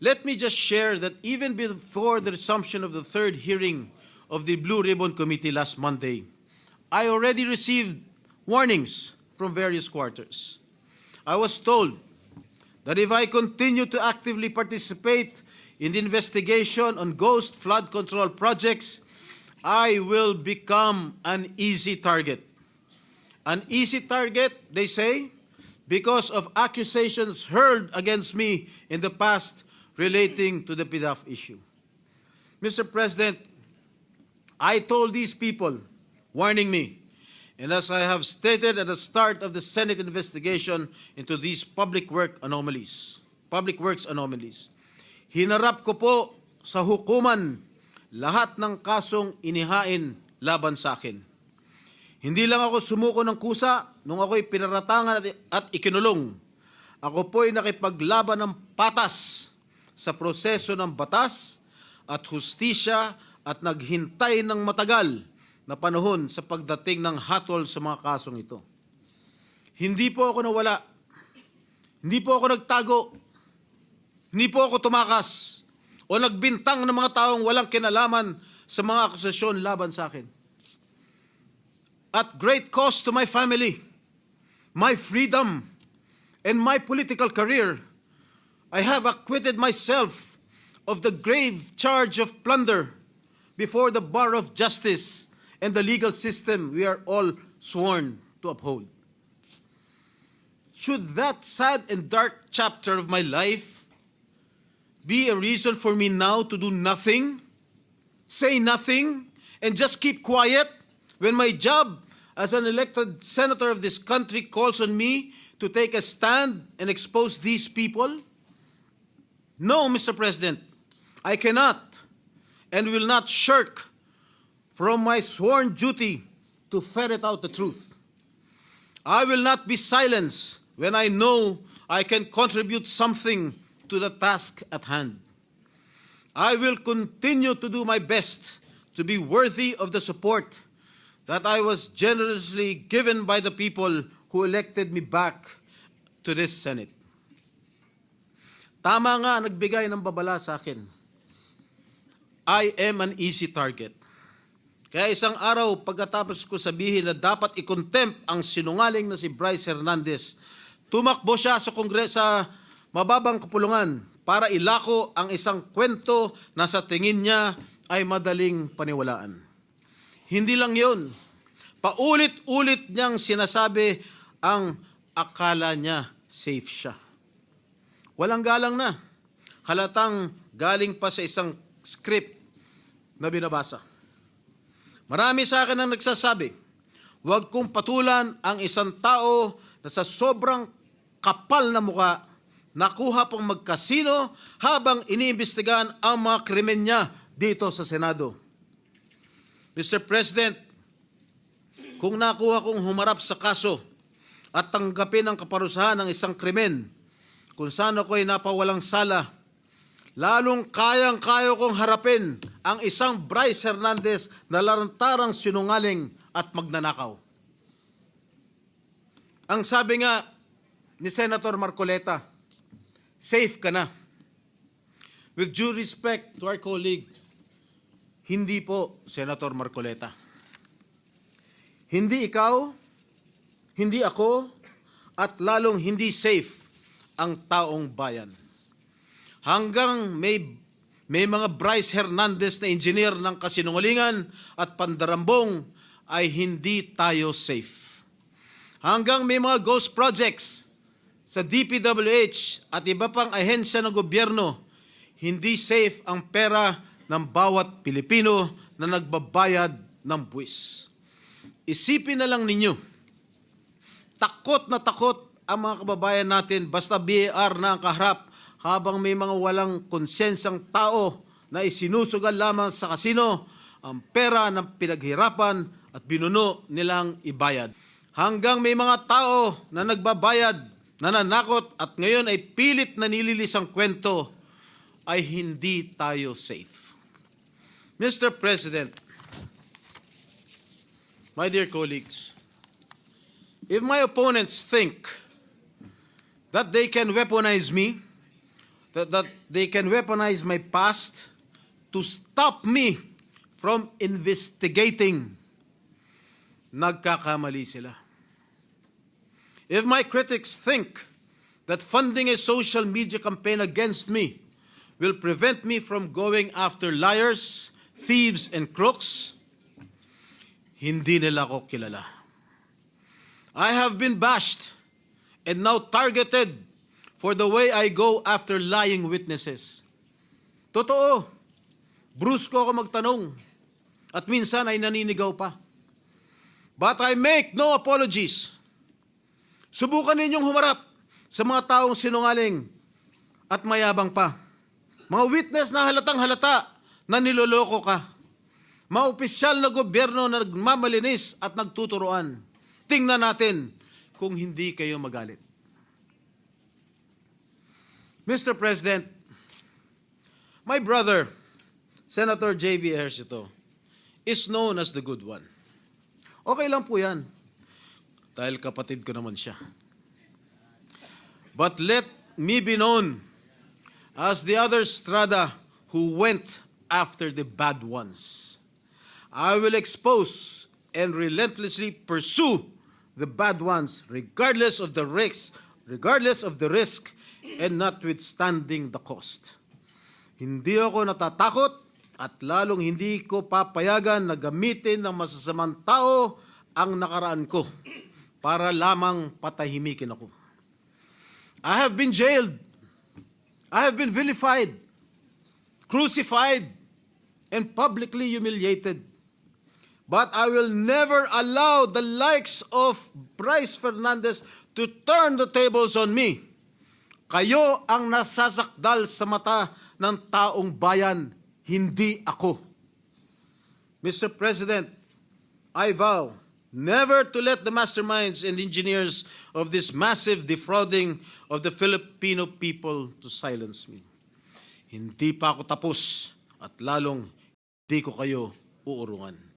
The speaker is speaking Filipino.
Let me just share that even before the resumption of the third hearing of the Blue Ribbon Committee last Monday, I already received warnings from various quarters. I was told that if I continue to actively participate in the investigation on ghost flood control projects, I will become an easy target. An easy target, they say, because of accusations hurled against me in the past relating to the PDAF issue. Mr. President, I told these people, warning me, and as I have stated at the start of the Senate investigation into these public work anomalies, public works anomalies, hinarap ko po sa hukuman lahat ng kasong inihain laban sa akin. Hindi lang ako sumuko ng kusa nung ako'y pinaratangan at, at ikinulong. Ako po'y nakipaglaban ng patas sa proseso ng batas at hustisya at naghintay ng matagal na panahon sa pagdating ng hatol sa mga kasong ito. Hindi po ako nawala. Hindi po ako nagtago. Hindi po ako tumakas o nagbintang ng mga taong walang kinalaman sa mga akusasyon laban sa akin. At great cost to my family, my freedom, and my political career, I have acquitted myself of the grave charge of plunder before the bar of justice and the legal system we are all sworn to uphold. Should that sad and dark chapter of my life be a reason for me now to do nothing, say nothing, and just keep quiet when my job as an elected senator of this country calls on me to take a stand and expose these people? No, Mr. President, I cannot and will not shirk from my sworn duty to ferret out the truth. I will not be silenced when I know I can contribute something to the task at hand. I will continue to do my best to be worthy of the support that I was generously given by the people who elected me back to this Senate. Tama nga nagbigay ng babala sa akin. I am an easy target. Kaya isang araw pagkatapos ko sabihin na dapat i-contempt ang sinungaling na si Bryce Hernandez, tumakbo siya sa kongres sa mababang kapulungan para ilako ang isang kwento na sa tingin niya ay madaling paniwalaan. Hindi lang yon. Paulit-ulit niyang sinasabi ang akala niya safe siya. Walang galang na. Halatang galing pa sa isang script na binabasa. Marami sa akin ang nagsasabi, huwag kong patulan ang isang tao na sa sobrang kapal na muka, nakuha pang magkasino habang iniimbestigahan ang mga krimen niya dito sa Senado. Mr. President, kung nakuha kong humarap sa kaso at tanggapin ang kaparusahan ng isang krimen kung saan ako'y napawalang sala, lalong kayang-kayo kong harapin ang isang Bryce Hernandez na larantarang sinungaling at magnanakaw. Ang sabi nga ni Senator Marcoleta, safe ka na. With due respect to our colleague, hindi po, Senator Marcoleta. Hindi ikaw, hindi ako, at lalong hindi safe ang taong bayan. Hanggang may, may mga Bryce Hernandez na engineer ng kasinungalingan at pandarambong ay hindi tayo safe. Hanggang may mga ghost projects sa DPWH at iba pang ahensya ng gobyerno, hindi safe ang pera ng bawat Pilipino na nagbabayad ng buwis. Isipin na lang ninyo, takot na takot ang mga kababayan natin basta BAR na ang kaharap habang may mga walang konsensang tao na isinusugal lamang sa kasino ang pera ng pinaghirapan at binuno nilang ibayad. Hanggang may mga tao na nagbabayad, nananakot at ngayon ay pilit na nililis ang kwento, ay hindi tayo safe. Mr. President, my dear colleagues, if my opponents think that they can weaponize me that, that they can weaponize my past to stop me from investigating. Nagkakamali sila. If my critics think that funding a social media campaign against me will prevent me from going after liars, thieves, and crooks, hindi nila ako kilala. I have been bashed and now targeted for the way I go after lying witnesses. Totoo, brusko ako magtanong at minsan ay naninigaw pa. But I make no apologies. Subukan ninyong humarap sa mga taong sinungaling at mayabang pa. Mga witness na halatang halata na niloloko ka. Mga opisyal na gobyerno na nagmamalinis at nagtuturoan. Tingnan natin kung hindi kayo magalit. Mr. President, my brother, Senator J.V. Ejercito, is known as the good one. Okay lang po yan. Dahil kapatid ko naman siya. But let me be known as the other strada who went after the bad ones. I will expose and relentlessly pursue the bad ones regardless of the risks, regardless of the risk and notwithstanding the cost. Hindi ako natatakot at lalong hindi ko papayagan na gamitin ng masasamang tao ang nakaraan ko para lamang patahimikin ako. I have been jailed. I have been vilified, crucified, and publicly humiliated. But I will never allow the likes of Bryce Fernandez to turn the tables on me. Kayo ang nasasakdal sa mata ng taong bayan, hindi ako. Mr. President, I vow never to let the masterminds and engineers of this massive defrauding of the Filipino people to silence me. Hindi pa ako tapos at lalong hindi ko kayo uurungan.